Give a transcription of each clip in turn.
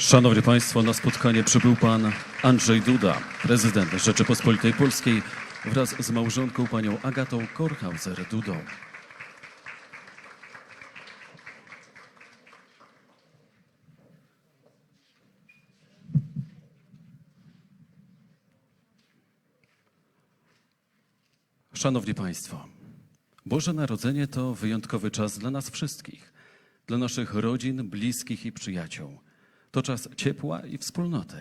Szanowni Państwo, na spotkanie przybył Pan Andrzej Duda, prezydent Rzeczypospolitej Polskiej wraz z małżonką panią Agatą Korhauser-Dudą. Szanowni Państwo, Boże Narodzenie to wyjątkowy czas dla nas wszystkich, dla naszych rodzin, bliskich i przyjaciół. To czas ciepła i wspólnoty.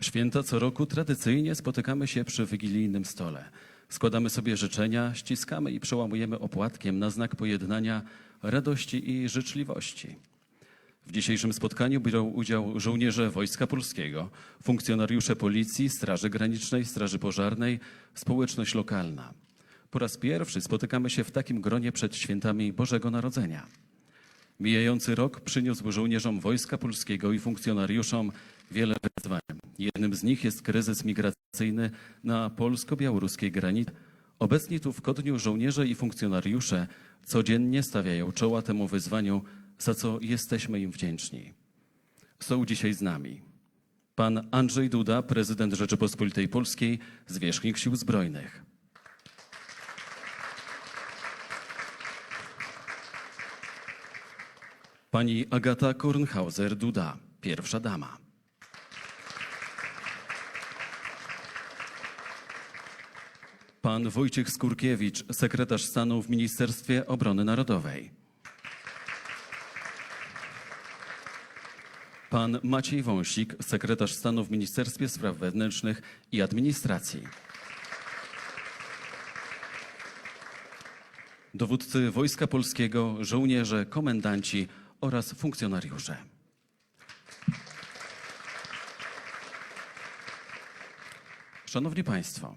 Święta co roku tradycyjnie spotykamy się przy wigilijnym stole. Składamy sobie życzenia, ściskamy i przełamujemy opłatkiem na znak pojednania, radości i życzliwości. W dzisiejszym spotkaniu biorą udział żołnierze Wojska Polskiego, funkcjonariusze Policji, Straży Granicznej, Straży Pożarnej, społeczność lokalna. Po raz pierwszy spotykamy się w takim gronie przed świętami Bożego Narodzenia. Mijający rok przyniósł żołnierzom Wojska Polskiego i funkcjonariuszom wiele wyzwań. Jednym z nich jest kryzys migracyjny na polsko-białoruskiej granicy. Obecni tu w Kodniu żołnierze i funkcjonariusze codziennie stawiają czoła temu wyzwaniu, za co jesteśmy im wdzięczni. Są dzisiaj z nami pan Andrzej Duda, prezydent Rzeczypospolitej Polskiej, zwierzchnik Sił Zbrojnych. Pani Agata Kornhauser-Duda, pierwsza dama. Pan Wojciech Skurkiewicz, sekretarz stanu w Ministerstwie Obrony Narodowej. Pan Maciej Wąsik, sekretarz stanu w Ministerstwie Spraw Wewnętrznych i Administracji. Dowódcy Wojska Polskiego, żołnierze, komendanci oraz funkcjonariusze. Szanowni Państwo,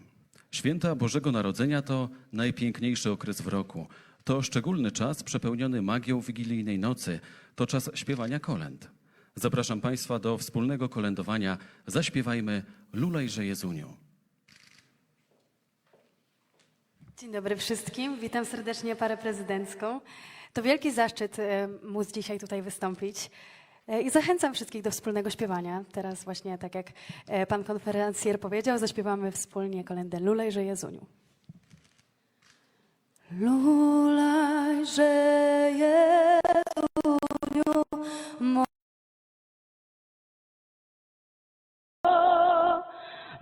święta Bożego Narodzenia to najpiękniejszy okres w roku. To szczególny czas przepełniony magią wigilijnej nocy. To czas śpiewania kolęd. Zapraszam Państwa do wspólnego kolędowania. Zaśpiewajmy Lulejże Jezuniu. Dzień dobry wszystkim. Witam serdecznie parę prezydencką. To wielki zaszczyt e, móc dzisiaj tutaj wystąpić. E, I zachęcam wszystkich do wspólnego śpiewania. Teraz właśnie, tak jak e, pan konferencjer powiedział, zaśpiewamy wspólnie kolędę Lulejże Jezuniu. Lulejże Jezuniu, mo-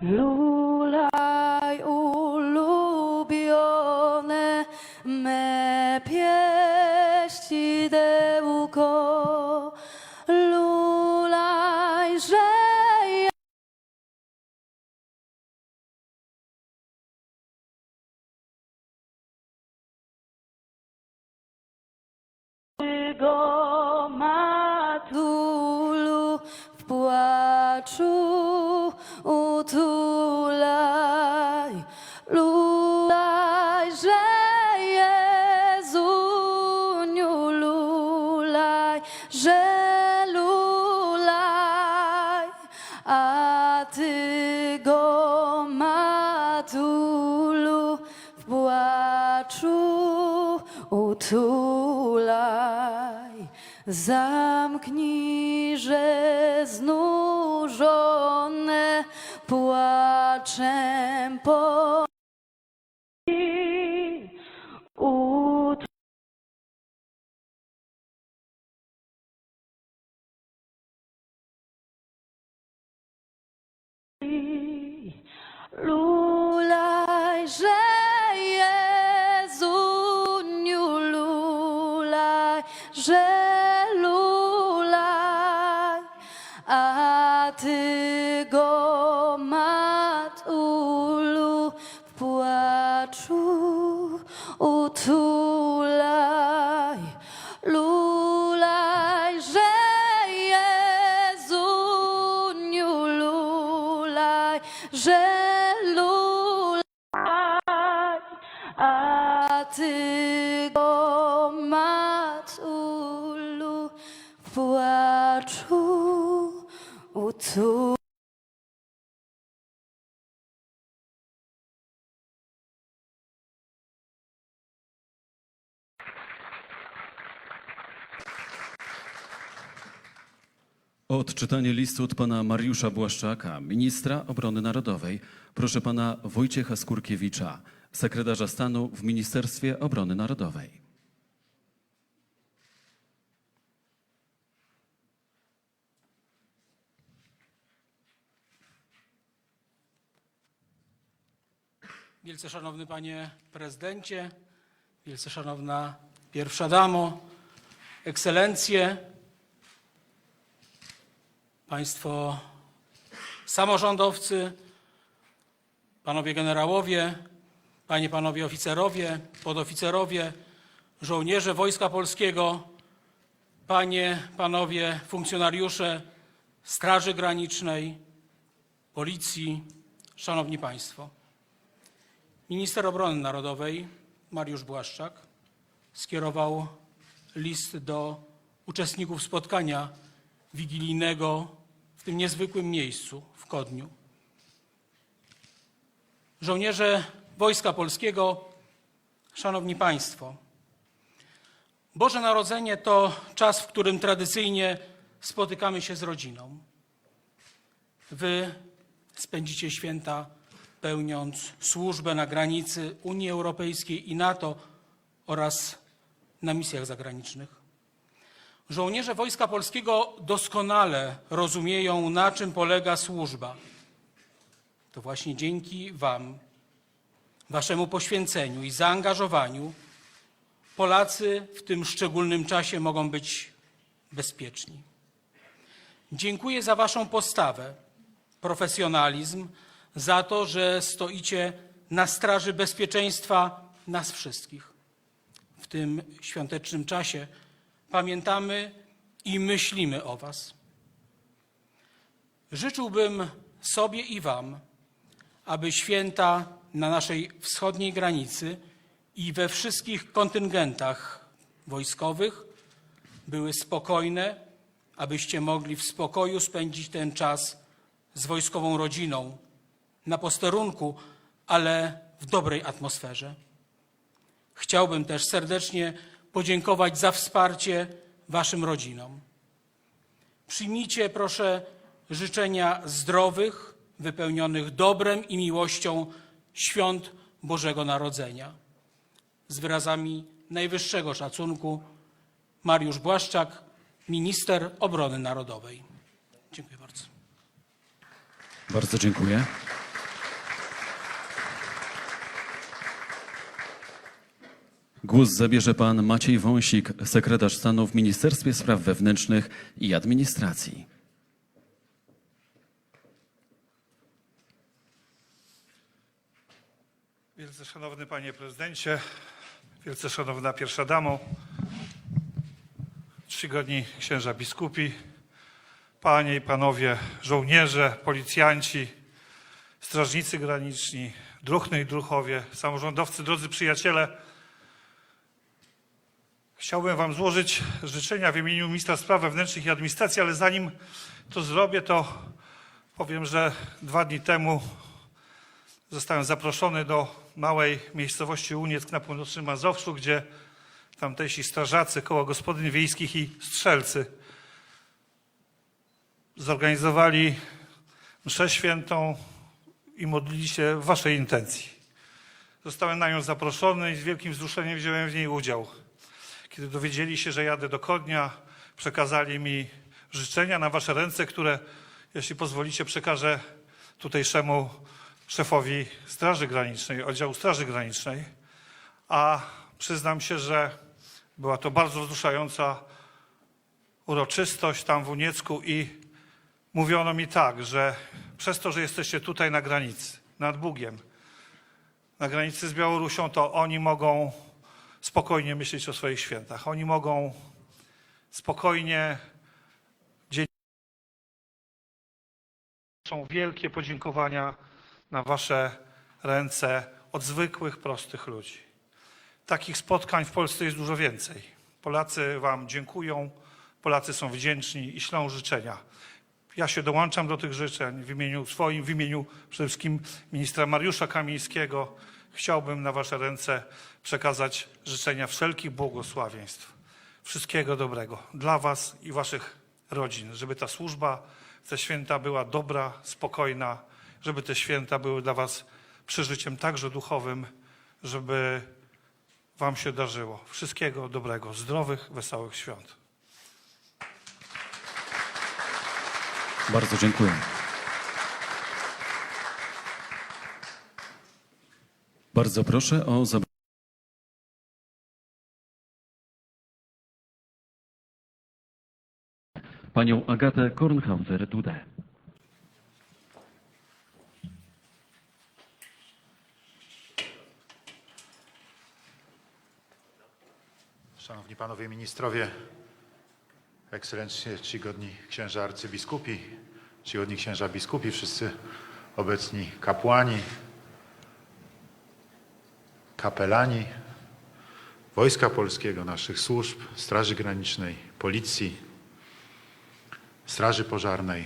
Lulaj płaczu utulaj. Zamknij, że znużone płaczem po ut ty go matulu w płaczu utulaj. Lulaj, że Jezuniu lulaj, że lulaj, a ty odczytanie listu od pana Mariusza Błaszczaka, ministra obrony narodowej, proszę pana Wojciecha Skurkiewicza, sekretarza stanu w Ministerstwie Obrony Narodowej. Wielce Szanowny Panie Prezydencie, Wielce Szanowna Pierwsza Damo, Ekscelencje, Państwo samorządowcy, Panowie Generałowie, Panie, Panowie Oficerowie, Podoficerowie, Żołnierze Wojska Polskiego, Panie, Panowie Funkcjonariusze Straży Granicznej, Policji, Szanowni Państwo. Minister Obrony Narodowej Mariusz Błaszczak skierował list do uczestników spotkania wigilijnego tym niezwykłym miejscu w Kodniu. Żołnierze Wojska Polskiego, Szanowni Państwo, Boże Narodzenie to czas, w którym tradycyjnie spotykamy się z rodziną. Wy spędzicie święta pełniąc służbę na granicy Unii Europejskiej i NATO oraz na misjach zagranicznych. Żołnierze Wojska Polskiego doskonale rozumieją, na czym polega służba. To właśnie dzięki Wam, Waszemu poświęceniu i zaangażowaniu, Polacy w tym szczególnym czasie mogą być bezpieczni. Dziękuję za Waszą postawę, profesjonalizm, za to, że stoicie na straży bezpieczeństwa nas wszystkich. W tym świątecznym czasie pamiętamy i myślimy o Was. Życzyłbym sobie i Wam, aby święta na naszej wschodniej granicy i we wszystkich kontyngentach wojskowych były spokojne, abyście mogli w spokoju spędzić ten czas z wojskową rodziną, na posterunku, ale w dobrej atmosferze. Chciałbym też serdecznie podziękować za wsparcie Waszym rodzinom. Przyjmijcie, proszę, życzenia zdrowych, wypełnionych dobrem i miłością świąt Bożego Narodzenia. Z wyrazami najwyższego szacunku Mariusz Błaszczak, minister obrony narodowej. Dziękuję bardzo. Bardzo dziękuję. Głos zabierze pan Maciej Wąsik, sekretarz stanu w Ministerstwie Spraw Wewnętrznych i Administracji. Wielce Szanowny Panie Prezydencie, Wielce Szanowna Pierwsza Damo, czcigodni księża biskupi, Panie i Panowie żołnierze, policjanci, strażnicy graniczni, druhny i druchowie, samorządowcy, drodzy przyjaciele, chciałbym Wam złożyć życzenia w imieniu Ministra Spraw Wewnętrznych i Administracji, ale zanim to zrobię, to powiem, że dwa dni temu Zostałem zaproszony do małej miejscowości Unieck na północnym Mazowszu, gdzie tamtejsi strażacy, koła gospodyń wiejskich i strzelcy zorganizowali mszę świętą i modlili się w waszej intencji. Zostałem na nią zaproszony i z wielkim wzruszeniem wziąłem w niej udział. Kiedy dowiedzieli się, że jadę do Kodnia, przekazali mi życzenia na wasze ręce, które, jeśli pozwolicie, przekażę tutejszemu szefowi Straży Granicznej, oddziału Straży Granicznej, a przyznam się, że była to bardzo wzruszająca uroczystość tam w Uniecku i mówiono mi tak, że przez to, że jesteście tutaj na granicy, nad Bugiem, na granicy z Białorusią, to oni mogą spokojnie myśleć o swoich świętach. Oni mogą spokojnie są wielkie podziękowania na Wasze ręce od zwykłych, prostych ludzi. Takich spotkań w Polsce jest dużo więcej. Polacy Wam dziękują, Polacy są wdzięczni i ślą życzenia. Ja się dołączam do tych życzeń w imieniu swoim, w imieniu przede wszystkim ministra Mariusza Kamińskiego. Chciałbym na Wasze ręce przekazać życzenia wszelkich błogosławieństw. Wszystkiego dobrego dla Was i Waszych rodzin, żeby ta służba, te święta była dobra, spokojna, żeby te święta były dla Was przeżyciem także duchowym, żeby Wam się darzyło. Wszystkiego dobrego, zdrowych, wesołych świąt. Bardzo dziękuję. Bardzo proszę o zabranie. Panią Agatę Kornhauser-Dudę. Szanowni Panowie Ministrowie, Ekscelencje, czcigodni księża arcybiskupi, czcigodni księża biskupi, wszyscy obecni kapłani, kapelani Wojska Polskiego, naszych służb, Straży Granicznej, Policji, Straży Pożarnej,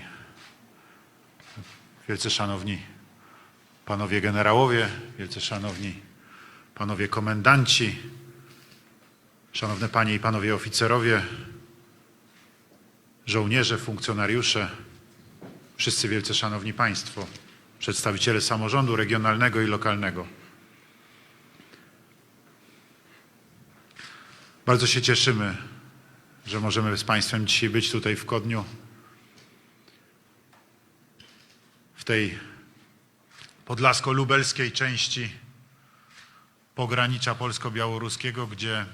wielce szanowni panowie generałowie, wielce szanowni panowie komendanci, Szanowne Panie i Panowie oficerowie, żołnierze, funkcjonariusze, wszyscy wielce szanowni Państwo, przedstawiciele samorządu regionalnego i lokalnego. Bardzo się cieszymy, że możemy z Państwem dzisiaj być tutaj w Kodniu, w tej podlasko-lubelskiej części pogranicza polsko-białoruskiego, gdzie